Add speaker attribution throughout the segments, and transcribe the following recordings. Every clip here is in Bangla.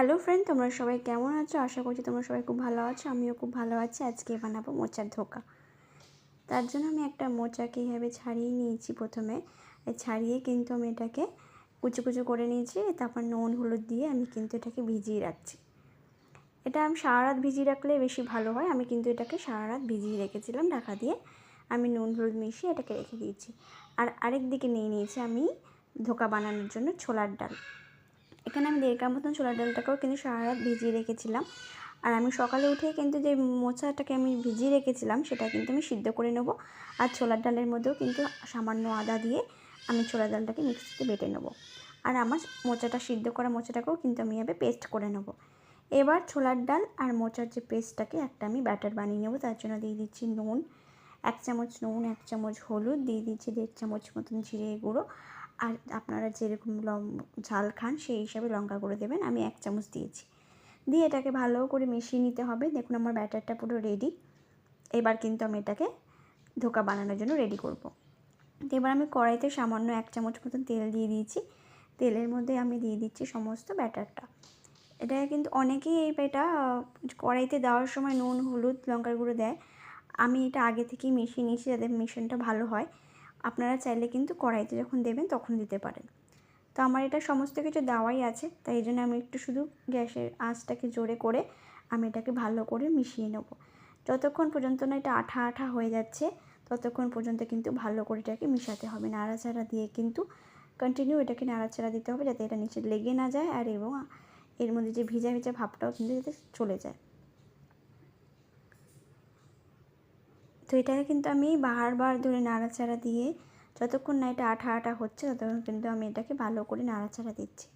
Speaker 1: হ্যালো ফ্রেন্ড তোমরা সবাই কেমন আছো? আশা করছি তোমরা সবাই খুব ভালো আছো, আমিও খুব ভালো আছি। আজকে বানাবো মোচার ধোকা। তার জন্য আমি একটা মোচাকে এইভাবে ছাড়িয়ে নিয়েছি প্রথমে। ছাড়িয়ে কিন্তু আমি এটাকে কুচু কুচু করে নিয়েছি, তারপর নুন, হলুদ দিয়ে আমি কিন্তু এটাকে ভিজিয়ে রাখছি। এটা আমি সারা রাত ভিজিয়ে রাখলে বেশি ভালো হয়। আমি কিন্তু এটাকে সারা রাত ভিজিয়ে রেখেছিলাম ঢাকা দিয়ে। আমি নুন, হলুদ মিশিয়ে এটাকে রেখে দিয়েছি। আর আরেক দিকে নিয়ে নিয়েছি আমি ধোকা বানানোর জন্য ছোলার ডাল। এখানে আমি দেড় কাপ মতন ছোলার ডালটাকেও কিন্তু সারা রাত ভিজিয়ে রেখেছিলাম। আর আমি সকালে উঠে কিন্তু যে মোচাটাকে আমি ভিজিয়ে রেখেছিলাম, সেটা কিন্তু আমি সিদ্ধ করে নেব। আর ছোলার ডালের মধ্যেও কিন্তু সামান্য আদা দিয়ে আমি ছোলার ডালটাকে মিক্সিতে বেটে নেব। আর আমার মোচাটা সিদ্ধ করা মোচাটাকেও কিন্তু আমি এভাবে পেস্ট করে নেব। এবার ছোলার ডাল আর মোচার যে পেস্টটাকে, একটা আমি ব্যাটার বানিয়ে নেব। তার জন্য দিয়ে দিচ্ছি নুন, এক চামচ নুন, এক চামচ হলুদ, দিয়ে দিচ্ছি দেড় চামচ মতন জিরে গুঁড়ো। আর আপনারা যেরকম লং, ঝাল খান, সেই হিসাবে লঙ্কা করে দেবেন। আমি এক চামচ দিয়েছি। দিয়ে এটাকে ভালো করে মিশিয়ে নিতে হবে। দেখুন আমার ব্যাটারটা পুরো রেডি এবার কিন্তু আমি এটাকে ধোকা বানানোর জন্য রেডি করব। তো এবার আমি কড়াইতে সামান্য এক চামচ মতন তেল দিয়ে দিয়েছি। তেলের মধ্যে আমি দিয়ে দিচ্ছি সমস্ত ব্যাটারটা। এটা কিন্তু অনেকেই এই এটা কড়াইতে দেওয়ার সময় নুন, হলুদ, লঙ্কার গুঁড়ো দেয়। আমি এটা আগে থেকেই মিশিয়ে নিয়েছি যাতে মিশনটা ভালো হয়। আপনারা চাইলে কিন্তু কড়াইতে যখন দেবেন তখন দিতে পারেন। তো আমার এটা সমস্ত কিছু দেওয়াই আছে, তাই এই জন্য আমি একটু শুধু গ্যাসের আঁচটাকে জোরে করে আমি এটাকে ভালো করে মিশিয়ে নেব। যতক্ষণ পর্যন্ত না এটা আঠা আঠা হয়ে যাচ্ছে, ততক্ষণ পর্যন্ত কিন্তু ভালো করে এটাকে মিশাতে হবে। নাড়াচাড়া দিয়ে কিন্তু কন্টিনিউ এটাকে নাড়াচাড়া দিতে হবে যাতে এটা নিচে লেগে না যায় আর এবং এর মধ্যে যে ভিজা ভিজা ভাবটাও কিন্তু যাতে চলে যায়। তো এটাকে কিন্তু আমি বারবার ধরে নাড়াচাড়া দিয়ে যতক্ষণ না এটা আঠা আঠা হচ্ছে, ততক্ষণ কিন্তু আমি এটাকে ভালো করে নাড়াচাড়া দিচ্ছি।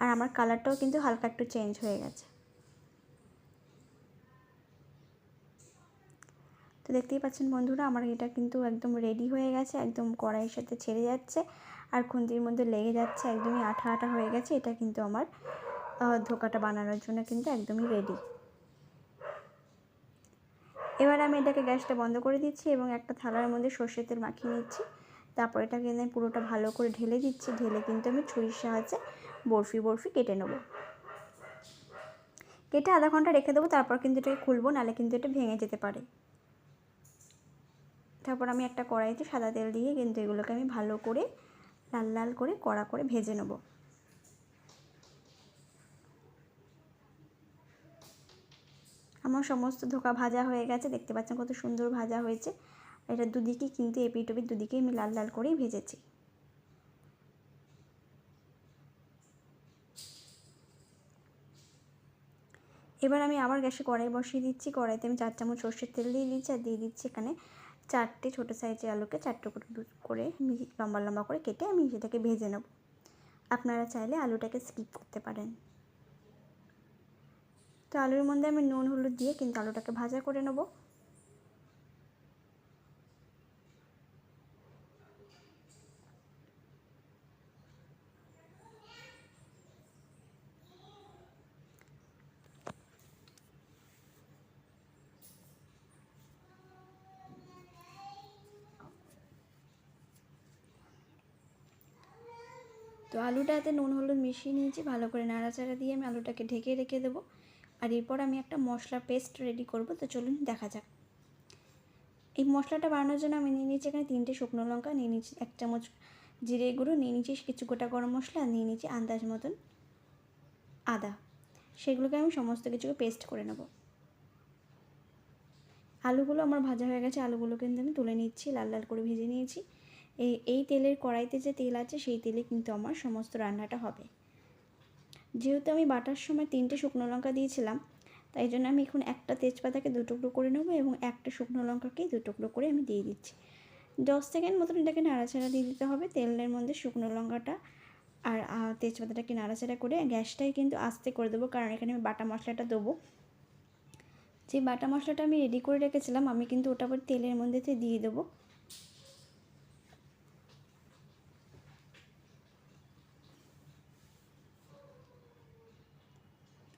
Speaker 1: আর আমার কালারটাও কিন্তু হালকা একটু চেঞ্জ হয়ে গেছে। তো দেখতেই পাচ্ছেন বন্ধুরা, আমার এটা কিন্তু একদম রেডি হয়ে গেছে, একদম কড়াইয়ের সাথে ছেড়ে যাচ্ছে। আর খুন্তির মধ্যে লেগে যাচ্ছে, একদমই আঠা আঠা হয়ে গেছে। এটা কিন্তু আমার ধোকাটা বানানোর জন্য কিন্তু একদমই রেডি এবার আমি এটাকে গ্যাসটা বন্ধ করে দিচ্ছি এবং একটা থালার মধ্যে সর্ষের তেল মাখিয়ে নিচ্ছি। তারপর এটাকে আমি পুরোটা ভালো করে ঢেলে দিচ্ছি। ঢেলে কিন্তু আমি ছুরির সাহায্যে বরফি বরফি কেটে নেব। কেটে আধা ঘণ্টা রেখে দেবো, তারপর কিন্তু এটাকে খুলবো, নাহলে কিন্তু এটা ভেঙে যেতে পারে। তারপর আমি একটা কড়াইতে সাদা তেল দিয়ে কিন্তু এগুলোকে আমি ভালো করে, লাল লাল করে কড়া করে ভেজে নেব। আমার সমস্ত ধোকা ভাজা হয়ে গেছে। দেখতে পাচ্ছেন কত সুন্দর ভাজা হয়েছে। এটা দুদিকেই কিন্তু এপিট ওপিট দুদিকেই আমি লাল লাল করেই ভেজেছি। এবার আমি আবার গ্যাসে কড়াই বসিয়ে দিচ্ছি। কড়াইতে আমি চার চামচ সর্ষের তেল দিয়ে দিচ্ছি আর দিয়ে দিচ্ছি এখানে চারটে ছোটো সাইজের আলুকে চারটে করে আমি লম্বা লম্বা করে কেটে আমি সেটাকে ভেজে নেব। আপনারা চাইলে আলুটাকে স্কিপ করতে পারেন। তো আলুর মধ্যে আমি নুন, হলুদ দিয়ে কিন্তু আলুটাকে ভাজা করে নেব। তো আলুটাতে নুন, হলুদ মিশিয়ে নিয়েছি। ভালো করে নাড়াচাড়া দিয়ে আমি আলুটাকে ঢেকে রেখে দেবো। আর এরপর আমি একটা মশলা পেস্ট রেডি করব, তো চলুন দেখা যাক। এই মশলাটা বানানোর জন্য আমি নিয়ে নিয়েছি এখানে তিনটে শুকনো লঙ্কা, নিয়ে নিয়েছি এক চামচ জিরে গুঁড়ো, নিয়ে নিয়েছি কিছু গোটা গরম মশলা, নিয়ে নিয়েছি আন্দাজ মতন আদা। সেগুলোকে আমি সমস্ত কিছুকে পেস্ট করে নেব। আলুগুলো আমার ভাজা হয়ে গেছে, আলুগুলো কিন্তু আমি তুলে নিচ্ছি, লাল লাল করে ভেজে নিয়েছি। এই এই তেলের কড়াইতে যে তেল আছে, সেই তেলে কিন্তু আমার সমস্ত রান্নাটা হবে। যেহেতু আমি বাটার সময় তিনটে শুকনো লঙ্কা দিয়েছিলাম, তাই জন্য আমি এখন একটা তেজপাতাকে দু টুকরো করে নেব এবং একটা শুকনো লঙ্কাকেই দু টুকরো করে আমি দিয়ে দিচ্ছি। দশ সেকেন্ড মতন এটাকে নাড়াচাড়া দিয়ে দিতে হবে, তেলের মধ্যে শুকনো লঙ্কাটা আর তেজপাতাটাকে নাড়াচাড়া করে গ্যাসটাই কিন্তু আস্তে করে দেবো, কারণ এখানে আমি বাটা মশলাটা দেবো। যে বাটা মশলাটা আমি রেডি করে রেখেছিলাম, আমি কিন্তু ওটা আবার তেলের মধ্যে দিয়ে দেবো।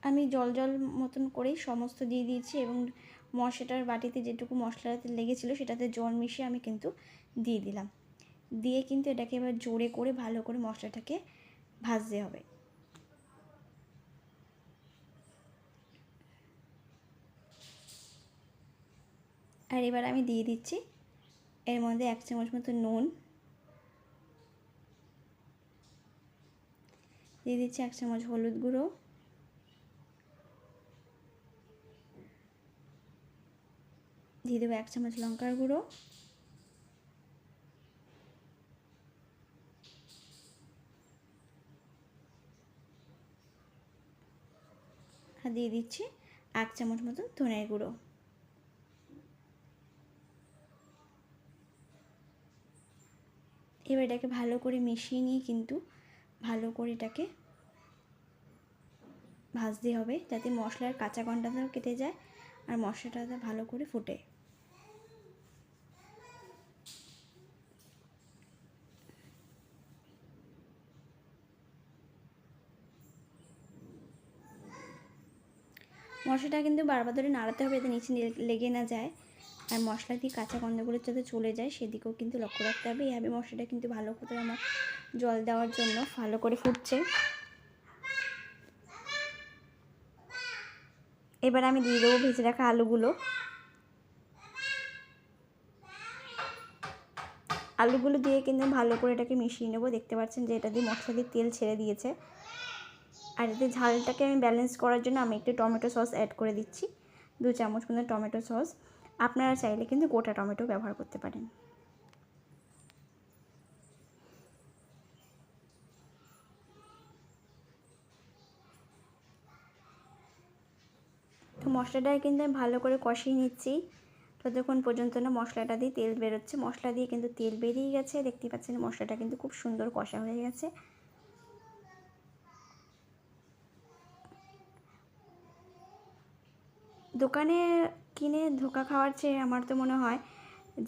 Speaker 1: আমি জল জল মতন করেই সমস্ত দিয়ে দিয়েছি এবং মশলাটার বাটিতে যেটুকু মশলাতে লেগেছিল সেটাতে জল মিশিয়ে আমি কিন্তু দিয়ে দিলাম। দিয়ে কিন্তু এটাকে এবার জোরে করে ভালো করে মশলাটাকে ভাজতে হবে। আর এবার আমি দিয়ে দিচ্ছি এর মধ্যে এক চামচ মতো নুন। দিয়ে দিচ্ছি এক চামচ হলুদ গুঁড়ো। দিয়ে দেবো এক চামচ লঙ্কার গুঁড়ো। আর দিয়ে দিচ্ছি এক চামচ মতন ধনের গুঁড়ো। এবার এটাকে ভালো করে মিশিয়ে নিয়ে কিন্তু ভালো করে এটাকে ভাজতে হবে, যাতে মশলার কাঁচা গন্ডাটাও কেটে যায়। আর মশলাটা ভালো করে ফুটে। মশলাটা কিন্তু বারবার ধরে নাড়াতে হবে যাতে নিচে লেগে না যায়। আর মশলা দিয়ে কাঁচা গন্ধগুলো যাতে চলে যায়, সেদিকেও কিন্তু লক্ষ্য রাখতে হবে। এইভাবে মশলাটা কিন্তু ভালো করে আমার জল দেওয়ার জন্য ভালো করে ফুটছে। এবার আমি দিয়ে দেবো ভেজে রাখা আলুগুলো। আলুগুলো দিয়ে কিন্তু ভালো করে এটাকে মিশিয়ে নেব। দেখতে পাচ্ছেন যে এটা দিয়ে মশলা দিয়ে তেল ছেড়ে দিয়েছে। আর এতে ঝালটাকে আমি ব্যালেন্স করার জন্য আমি একটু টমেটো সস অ্যাড করে দিচ্ছি। দু চামচ মতো টমেটো সস। আপনারা চাইলে কিন্তু গোটা টমেটো ব্যবহার করতে পারেন। তো মশলাটা কিন্তু আমি ভালো করে কষিয়ে নিচ্ছি। ততক্ষণ পর্যন্ত না মশলাটা দিয়ে তেল বেরোচ্ছে। মশলা দিয়ে কিন্তু তেল বেরিয়ে গেছে। দেখতে পাচ্ছেন মশলাটা কিন্তু খুব সুন্দর কষা হয়ে গেছে। দোকানে কিনে ধোকা খাওয়ার চেয়ে আমার তো মনে হয়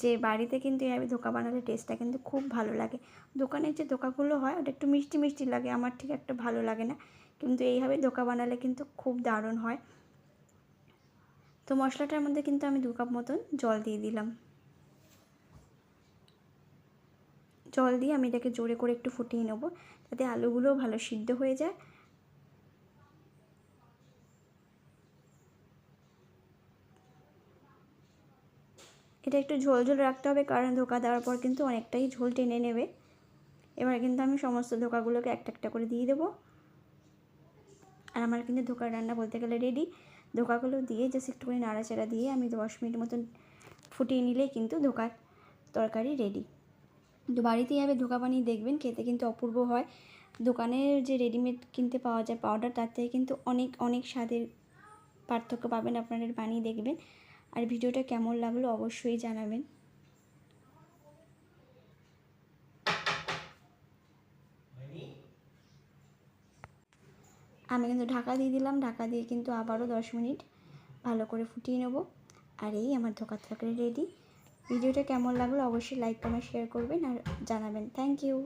Speaker 1: যে বাড়িতে কিন্তু এভাবে ধোকা বানালে টেস্টটা কিন্তু খুব ভালো লাগে। দোকানের যে ধোকাগুলো হয়, ওটা একটু মিষ্টি মিষ্টি লাগে। আমার ঠিক একটা ভালো লাগে না। কিন্তু এইভাবে ধোকা বানালে কিন্তু খুব দারুণ হয়। তো মশলাটার মধ্যে কিন্তু আমি দু কাপ মতন জল দিয়ে দিলাম। জল দিয়ে আমি এটাকে জোরে করে একটু ফুটিয়ে নেব যাতে আলুগুলোও ভালো সিদ্ধ হয়ে যায়। এটা একটু ঝোল ঝোল রাখতে হবে কারণ ধোকা দেওয়ার পর কিন্তু অনেকটাই ঝোল টেনে নেবে। এবার কিন্তু আমি সমস্ত ধোকাগুলোকে একটা একটা করে দিয়ে দেবো। আর আমার কিন্তু ধোকার রান্না বলতে গেলে রেডি ধোকাগুলো দিয়ে জাস্ট একটুখানি নাড়াচাড়া দিয়ে আমি দশ মিনিট মতন ফুটিয়ে নিলেই কিন্তু ধোকার তরকারি রেডি তো বাড়িতেই হবে ধোকা বানিয়ে দেখবেন, খেতে কিন্তু অপূর্ব হয়। দোকানের যে রেডিমেড কিনতে পাওয়া যায় পাউডার তার থেকে কিন্তু অনেক অনেক স্বাদের পার্থক্য পাবেন আপনারা বানিয়ে দেখবেন। আর ভিডিওটা কেমন লাগল অবশ্যই জানাবেন। আমি কিন্তু ঢাকা দিয়ে দিলাম। ঢাকা দিয়ে কিন্তু আবারও দশ মিনিট ভালো করে ফুটিয়ে নেব। আর এই আমার ধোকার তরকারি রেডি ভিডিওটা কেমন লাগল অবশ্যই লাইক কমেন্ট শেয়ার করবেন আর জানাবেন। Thank you